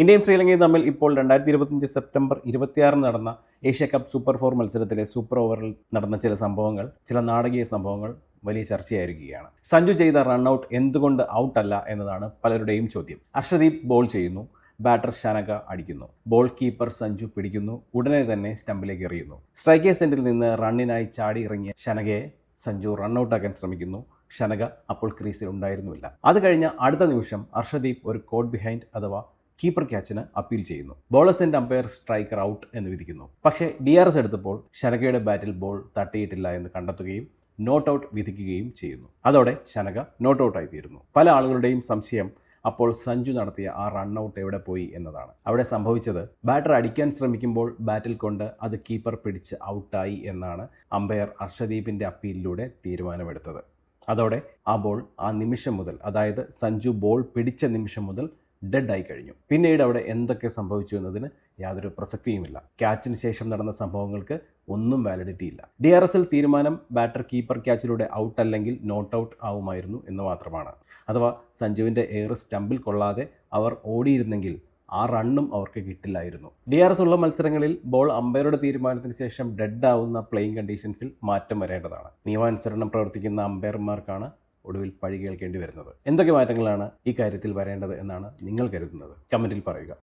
ഇന്ത്യയും ശ്രീലങ്കയും തമ്മിൽ ഇപ്പോൾ രണ്ടായിരത്തി ഇരുപത്തിയഞ്ച് സെപ്റ്റംബർ ഇരുപത്തിയാറിന് നടന്ന ഏഷ്യ കപ്പ് സൂപ്പർ ഫോർ മത്സരത്തിലെ സൂപ്പർ ഓവറിൽ നടന്ന ചില സംഭവങ്ങൾ ചില നാടകീയ സംഭവങ്ങൾ വലിയ ചർച്ചയായിരിക്കുകയാണ്. സഞ്ജു ചെയ്ത റണ്ണൌട്ട് എന്തുകൊണ്ട് ഔട്ടല്ല എന്നതാണ് പലരുടെയും ചോദ്യം. അർഷദീപ് ബോൾ ചെയ്യുന്നു ബാറ്റർ ഷനക അടിക്കുന്നു. ബോൾ കീപ്പർ സഞ്ജു പിടിക്കുന്നു ഉടനെ തന്നെ സ്റ്റമ്പിലേക്ക് എറിയുന്നു. സ്ട്രൈക്കേഴ്സ് എൻഡിൽ നിന്ന് റണ്ണിനായി ചാടി ഇറങ്ങിയ ഷനകയെ സഞ്ജു റണ്ണൌട്ടാക്കാൻ ശ്രമിക്കുന്നു. ഷനക അപ്പോൾ ക്രീസിൽ ഉണ്ടായിരുന്നില്ല അത് കഴിഞ്ഞ അടുത്ത നിമിഷം അർഷദീപ് ഒരു കോഡ് ബിഹൈൻഡ് അഥവാ കീപ്പർ ക്യാച്ചിന് അപ്പീൽ ചെയ്യുന്നു. Bowler's end umpire striker out എന്ന് വിധിക്കുന്നു. പക്ഷേ ഡി ആർ എസ് എടുത്തപ്പോൾ ശനകയുടെ ബാറ്റിൽ ബോൾ തട്ടിയിട്ടില്ല എന്ന് കണ്ടെത്തുകയും നോട്ട് ഔട്ട് വിധിക്കുകയും ചെയ്യുന്നു. അതോടെ ശനക നോട്ട് ഔട്ടായി തീരുന്നു. പല ആളുകളുടെയും സംശയം അപ്പോൾ സഞ്ജു നടത്തിയ ആ റൺ ഔട്ട് എവിടെ പോയി എന്നതാണ്. അവിടെ സംഭവിച്ചത് ബാറ്റർ അടിക്കാൻ ശ്രമിക്കുമ്പോൾ ബാറ്റിൽ കൊണ്ട് അത് കീപ്പർ പിടിച്ച് ഔട്ടായി എന്നാണ് അമ്പയർ അർഷദീപിന്റെ അപ്പീലിലൂടെ തീരുമാനമെടുത്തത്. അതോടെ ആ ബോൾ ആ നിമിഷം മുതൽ അതായത് സഞ്ജു ബോൾ പിടിച്ച നിമിഷം മുതൽ ഡെഡ് ആയി കഴിഞ്ഞു. പിന്നീട് അവിടെ എന്തൊക്കെ സംഭവിച്ചു എന്നതിന് യാതൊരു പ്രസക്തിയുമില്ല. ക്യാച്ചിന് ശേഷം നടന്ന സംഭവങ്ങൾക്ക് ഒന്നും വാലിഡിറ്റി ഇല്ല. ഡി ആർ എസിൽ തീരുമാനം ബാറ്റർ കീപ്പർ ക്യാച്ചിലൂടെ ഔട്ട് അല്ലെങ്കിൽ നോട്ട് ഔട്ട് ആവുമായിരുന്നു എന്ന് മാത്രമാണ്. അഥവാ സഞ്ജുവിന്റെ എയർ സ്റ്റമ്പിൽ കൊള്ളാതെ അവർ ഓടിയിരുന്നെങ്കിൽ ആ റണ്ണും അവർക്ക് കിട്ടില്ലായിരുന്നു. ഡി ആർ എസ് ഉള്ള മത്സരങ്ങളിൽ ബോൾ അമ്പയറുടെ തീരുമാനത്തിന് ശേഷം ഡെഡ് ആവുന്ന പ്ലേയിങ് കണ്ടീഷൻസിൽ മാറ്റം വരേണ്ടതാണ്. നിയമാനുസരണം പ്രവർത്തിക്കുന്ന അമ്പയർമാർക്കാണ് ഒടുവിൽ പഴി കേൾക്കേണ്ടി വരുന്നത്. എന്തൊക്കെ മാറ്റങ്ങളാണ് ഈ കാര്യത്തിൽ വരേണ്ടത് എന്നാണ് നിങ്ങൾ കരുതുന്നത്? കമന്റിൽ പറയുക.